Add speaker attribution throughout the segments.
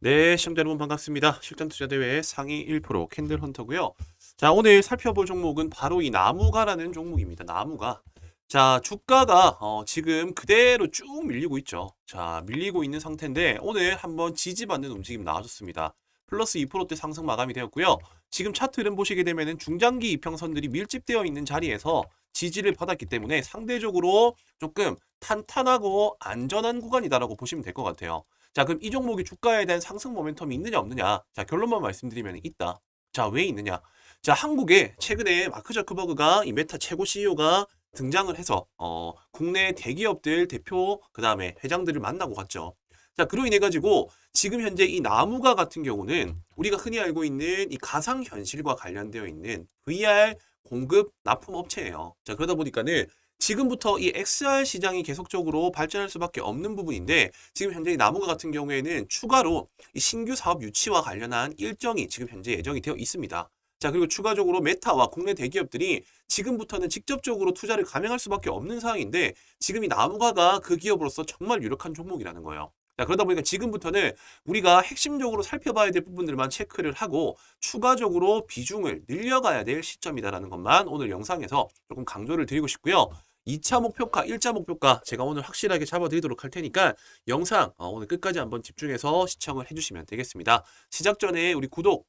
Speaker 1: 네, 시청자 여러분 반갑습니다. 실전 투자 대회 상위 1% 캔들 헌터고요. 자, 오늘 살펴볼 종목은 바로 이 나무가라는 종목입니다. 나무가. 자, 주가가 어, 지금 그대로 쭉 밀리고 있죠. 자, 밀리고 있는 상태인데 오늘 한번 지지받는 움직임 나와줬습니다. 플러스 2%대 상승 마감이 되었고요. 지금 차트 흐름 보시게 되면은 중장기 이평선들이 밀집되어 있는 자리에서 지지를 받았기 때문에 상대적으로 조금 탄탄하고 안전한 구간이다라고 보시면 될 것 같아요. 자, 그럼 이 종목이 주가에 대한 상승 모멘텀이 있느냐 없느냐? 자, 결론만 말씀드리면 있다. 자, 왜 있느냐? 자, 한국에 최근에 마크 저크버그가 이 메타 최고 CEO가 등장을 해서 어, 국내 대기업들 대표 그다음에 회장들을 만나고 갔죠. 자, 그로 인해 가지고 지금 현재 이 나무가 같은 경우는 우리가 흔히 알고 있는 이 가상 현실과 관련되어 있는 VR 공급 납품 업체예요. 자, 그러다 보니까는 지금부터 이 XR 시장이 계속적으로 발전할 수밖에 없는 부분인데 지금 현재 이 나무가 같은 경우에는 추가로 이 신규 사업 유치와 관련한 일정이 지금 현재 예정이 되어 있습니다. 자, 그리고 추가적으로 메타와 국내 대기업들이 지금부터는 직접적으로 투자를 감행할 수밖에 없는 상황인데 지금 이 나무가가 그 기업으로서 정말 유력한 종목이라는 거예요. 자, 그러다 보니까 지금부터는 우리가 핵심적으로 살펴봐야 될 부분들만 체크를 하고 추가적으로 비중을 늘려가야 될 시점이다라는 것만 오늘 영상에서 조금 강조를 드리고 싶고요. 2차 목표가, 1차 목표가 제가 오늘 확실하게 잡아드리도록 할 테니까 영상 어, 오늘 끝까지 한번 집중해서 시청을 해주시면 되겠습니다. 시작 전에 우리 구독,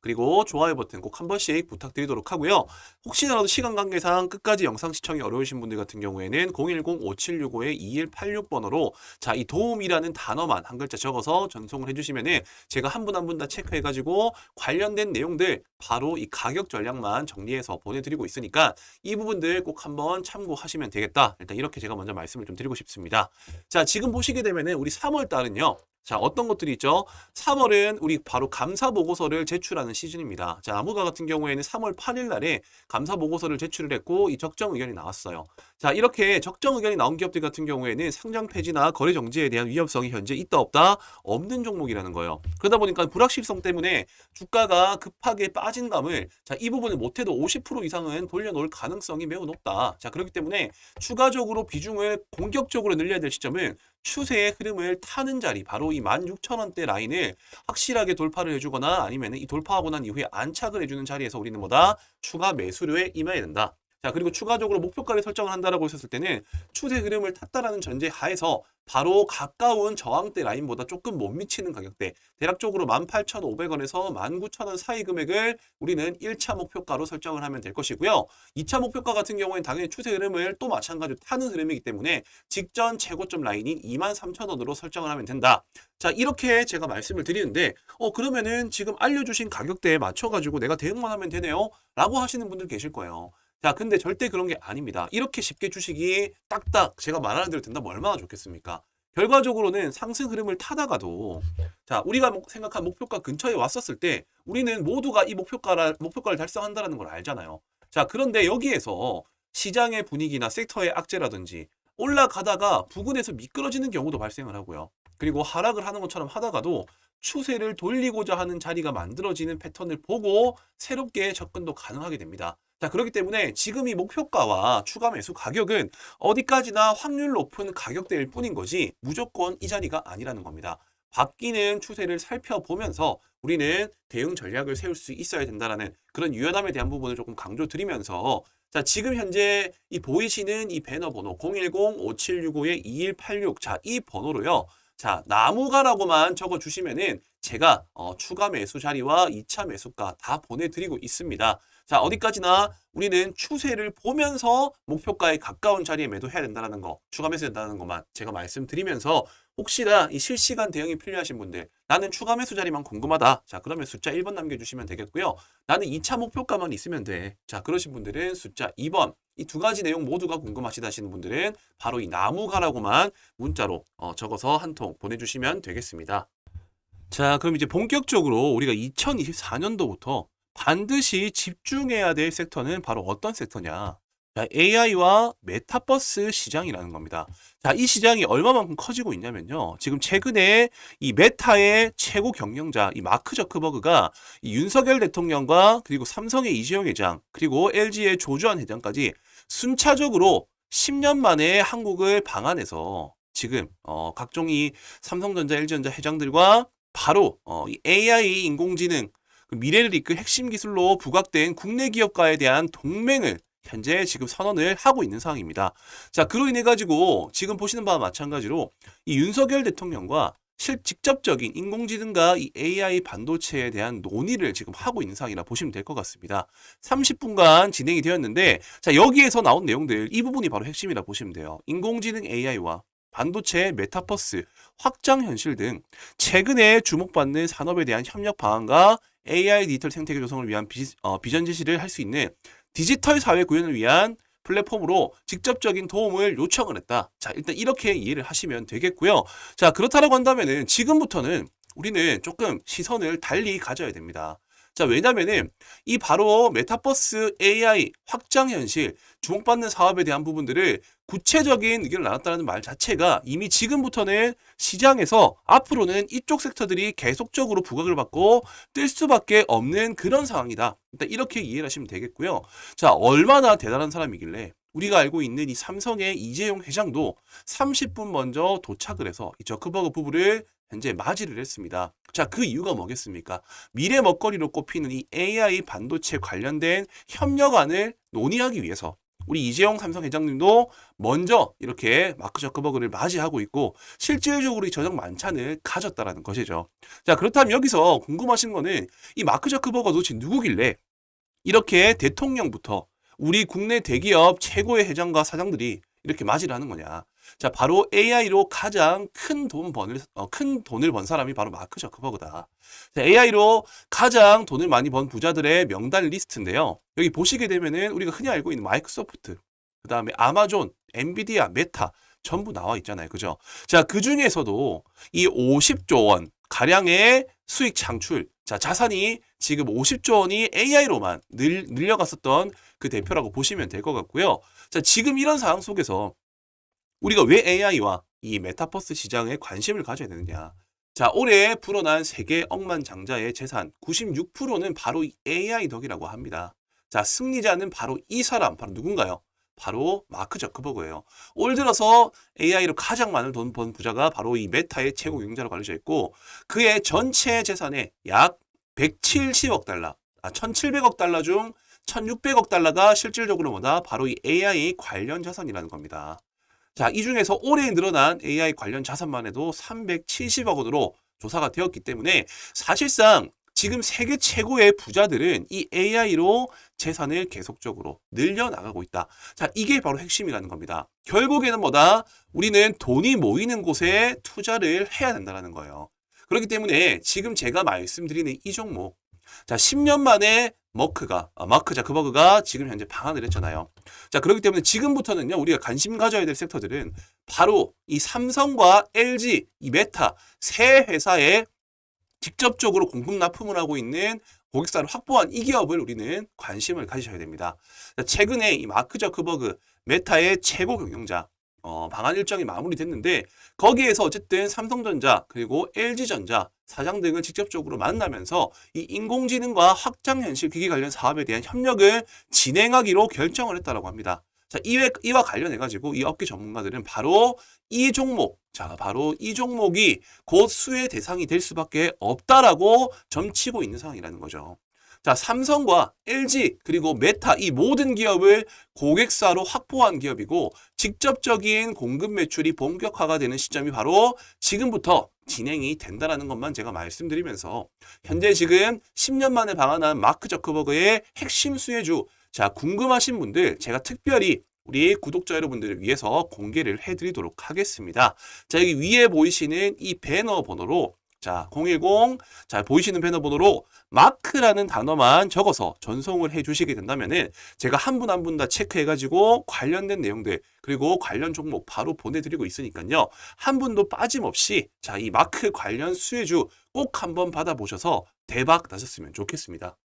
Speaker 1: 그리고 좋아요 버튼 꼭 한 번씩 부탁드리도록 하고요. 혹시나라도 시간 관계상 끝까지 영상 시청이 어려우신 분들 같은 경우에는 010-5765-2186번호로 자, 이 도움이라는 단어만 한 글자 적어서 전송을 해주시면은 제가 한 분 한 분 다 체크해가지고 관련된 내용들 바로 이 가격 전략만 정리해서 보내드리고 있으니까 이 부분들 꼭 한번 참고하시면 되겠다. 일단 이렇게 제가 먼저 말씀을 좀 드리고 싶습니다. 자, 지금 보시게 되면은 우리 3월 달은요. 자, 어떤 것들이 있죠? 3월은 우리 바로 감사 보고서를 제출하는 시즌입니다. 자, 나무가 같은 경우에는 3월 8일 날에 감사 보고서를 제출을 했고 이 적정 의견이 나왔어요. 자, 이렇게 적정 의견이 나온 기업들 같은 경우에는 상장 폐지나 거래 정지에 대한 위험성이 현재 있다 없다 없는 종목이라는 거예요. 그러다 보니까 불확실성 때문에 주가가 급하게 빠진 감을 자, 이 부분을 못 해도 50% 이상은 돌려놓을 가능성이 매우 높다. 자, 그렇기 때문에 추가적으로 비중을 공격적으로 늘려야 될 시점은 추세의 흐름을 타는 자리 바로 이 16,000원대 라인을 확실하게 돌파를 해주거나 아니면 이 돌파하고 난 이후에 안착을 해주는 자리에서 우리는 뭐다 추가 매수료에 임해야 된다. 자 그리고 추가적으로 목표가를 설정을 한다라고 했었을 때는 추세 흐름을 탔다라는 전제 하에서 바로 가까운 저항대 라인보다 조금 못 미치는 가격대 대략적으로 18,500원에서 19,000원 사이 금액을 우리는 1차 목표가로 설정을 하면 될 것이고요. 2차 목표가 같은 경우에는 당연히 추세 흐름을 또 마찬가지로 타는 흐름이기 때문에 직전 최고점 라인인 23,000원으로 설정을 하면 된다. 자 이렇게 제가 말씀을 드리는데 어 그러면은 지금 알려주신 가격대에 맞춰가지고 내가 대응만 하면 되네요 라고 하시는 분들 계실 거예요. 자, 근데 절대 그런 게 아닙니다. 이렇게 쉽게 주식이 딱딱 제가 말하는 대로 된다면 얼마나 좋겠습니까? 결과적으로는 상승 흐름을 타다가도 자, 우리가 목- 생각한 목표가 근처에 왔었을 때 우리는 모두가 이 목표가를 목표가를 달성한다라는 걸 알잖아요. 자, 그런데 여기에서 시장의 분위기나 섹터의 악재라든지 올라가다가 부근에서 미끄러지는 경우도 발생을 하고요. 그리고 하락을 하는 것처럼 하다가도 추세를 돌리고자 하는 자리가 만들어지는 패턴을 보고 새롭게 접근도 가능하게 됩니다. 자, 그렇기 때문에 지금 이 목표가와 추가 매수 가격은 어디까지나 확률 높은 가격대일 뿐인 거지 무조건 이 자리가 아니라는 겁니다. 바뀌는 추세를 살펴보면서 우리는 대응 전략을 세울 수 있어야 된다라는 그런 유연함에 대한 부분을 조금 강조드리면서 자, 지금 현재 이 보이시는 이 배너 번호 010-5765-2186 자, 이 번호로요. 자, 나무가라고만 적어 주시면은 제가 어, 추가 매수 자리와 2차 매수가 다 보내드리고 있습니다. 자, 어디까지나 우리는 추세를 보면서 목표가에 가까운 자리에 매도해야 된다는 거, 추가 매수 된다는 것만 제가 말씀드리면서 혹시나 이 실시간 대응이 필요하신 분들, 나는 추가 매수 자리만 궁금하다. 자, 그러면 숫자 1번 남겨주시면 되겠고요. 나는 2차 목표가만 있으면 돼. 자, 그러신 분들은 숫자 2번. 이 두 가지 내용 모두가 궁금하시다 하시는 분들은 바로 이 나무가라고만 문자로 어, 적어서 한 통 보내주시면 되겠습니다. 자, 그럼 이제 본격적으로 우리가 2024년도부터 반드시 집중해야 될 섹터는 바로 어떤 섹터냐? 자, AI와 메타버스 시장이라는 겁니다. 자, 이 시장이 얼마만큼 커지고 있냐면요. 지금 최근에 이 메타의 최고 경영자, 이 마크 저크버그가 이 윤석열 대통령과 그리고 삼성의 이재용 회장, 그리고 LG의 조주환 회장까지 순차적으로 10년 만에 한국을 방한해서 지금 어, 각종 이 삼성전자, LG전자 회장들과 바로 어, 이 AI 인공지능 그 미래를 이끌 핵심 기술로 부각된 국내 기업과에 대한 동맹을 현재 지금 선언을 하고 있는 상황입니다. 자, 그로 인해 가지고 지금 보시는 바와 마찬가지로 이 윤석열 대통령과 실 직접적인 인공지능과 이 AI 반도체에 대한 논의를 지금 하고 있는 상황이라 보시면 될 것 같습니다. 30분간 진행이 되었는데 자, 여기에서 나온 내용들 이 부분이 바로 핵심이라 보시면 돼요. 인공지능 AI와 반도체, 메타버스, 확장 현실 등 최근에 주목받는 산업에 대한 협력 방안과 AI 디지털 생태계 조성을 위한 비, 어, 비전 제시를 할 수 있는 디지털 사회 구현을 위한 플랫폼으로 직접적인 도움을 요청을 했다. 자, 일단 이렇게 이해를 하시면 되겠고요. 자, 그렇다라고 한다면은 지금부터는 우리는 조금 시선을 달리 가져야 됩니다. 자, 왜냐면은 이 바로 메타버스 AI 확장 현실 주목받는 사업에 대한 부분들을 구체적인 의견을 나눴다는 말 자체가 이미 지금부터는 시장에서 앞으로는 이쪽 섹터들이 계속적으로 부각을 받고 뜰 수밖에 없는 그런 상황이다. 일단 이렇게 이해를 하시면 되겠고요. 자, 얼마나 대단한 사람이길래 우리가 알고 있는 이 삼성의 이재용 회장도 30분 먼저 도착을 해서 이 저크버그 부부를 현재 맞이를 했습니다. 자, 그 이유가 뭐겠습니까? 미래 먹거리로 꼽히는 이 AI 반도체 관련된 협력안을 논의하기 위해서 우리 이재용 삼성 회장님도 먼저 이렇게 마크 저크버그를 맞이하고 있고 실질적으로 이 저녁 만찬을 가졌다라는 것이죠. 자, 그렇다면 여기서 궁금하신 거는 이 마크 저크버거 도대체 누구길래 이렇게 대통령부터 우리 국내 대기업 최고의 회장과 사장들이 이렇게 맞이를 하는 거냐. 자, 바로 AI로 가장 큰 돈 번을, 어, 큰 돈을 번 사람이 바로 마크 저크버그다. 자, AI로 가장 돈을 많이 번 부자들의 명단 리스트인데요. 여기 보시게 되면은 우리가 흔히 알고 있는 마이크로소프트, 그 다음에 아마존, 엔비디아, 메타, 전부 나와 있잖아요. 그죠? 자, 그 중에서도 이 50조 원 가량의 수익 창출, 자, 자산이 지금 50조 원이 AI로만 늘, 늘려갔었던 그 대표라고 보시면 될 것 같고요. 자, 지금 이런 상황 속에서 우리가 왜 AI와 이 메타버스 시장에 관심을 가져야 되느냐. 자, 올해 불어난 세계 억만장자의 재산 96%는 바로 이 AI 덕이라고 합니다. 자, 승리자는 바로 이 사람, 바로 누군가요? 바로 마크 저크버그예요. 올 들어서 AI로 가장 많은 돈 번 부자가 바로 이 메타의 최고 경영자로 알려져 있고 그의 전체 재산의 약 170억 달러, 아 1,700억 달러 중 1,600억 달러가 실질적으로 뭐다? 바로 이 AI 관련 자산이라는 겁니다. 자, 이 중에서 올해 늘어난 AI 관련 자산만 해도 370억 원으로 조사가 되었기 때문에 사실상 지금 세계 최고의 부자들은 이 AI로 재산을 계속적으로 늘려나가고 있다. 자, 이게 바로 핵심이라는 겁니다. 결국에는 뭐다? 우리는 돈이 모이는 곳에 투자를 해야 된다는 거예요. 그렇기 때문에 지금 제가 말씀드리는 이 종목, 자, 10년 만에 머크가, 아, 마크 자크버그가 지금 현재 방한을 했잖아요. 자, 그렇기 때문에 지금부터는요, 우리가 관심 가져야 될 섹터들은 바로 이 삼성과 LG, 이 메타 세 회사에 직접적으로 공급 납품을 하고 있는 고객사를 확보한 이 기업을 우리는 관심을 가지셔야 됩니다. 자, 최근에 이 마크 저크버그 메타의 최고 경영자 어, 방한 일정이 마무리됐는데 거기에서 어쨌든 삼성전자 그리고 LG전자 사장 등을 직접적으로 만나면서 이 인공지능과 확장현실 기기 관련 사업에 대한 협력을 진행하기로 결정을 했다고 합니다. 자, 이와, 이와 관련해 가지고 이 업계 전문가들은 바로 이 종목, 자, 바로 이 종목이 곧 수혜 대상이 될 수밖에 없다라고 점치고 있는 상황이라는 거죠. 자, 삼성과 LG 그리고 메타 이 모든 기업을 고객사로 확보한 기업이고 직접적인 공급 매출이 본격화가 되는 시점이 바로 지금부터 진행이 된다라는 것만 제가 말씀드리면서 현재 지금 10년 만에 방한한 마크 저크버그의 핵심 수혜주 자, 궁금하신 분들 제가 특별히 우리 구독자 여러분들을 위해서 공개를 해드리도록 하겠습니다. 자, 여기 위에 보이시는 이 배너 번호로 자, 010, 자, 보이시는 배너 번호로 마크라는 단어만 적어서 전송을 해 주시게 된다면은 제가 한 분 한 분 다 체크해 가지고 관련된 내용들 그리고 관련 종목 바로 보내 드리고 있으니까요. 한 분도 빠짐없이 자, 이 마크 관련 수혜주 꼭 한번 받아 보셔서 대박 나셨으면 좋겠습니다.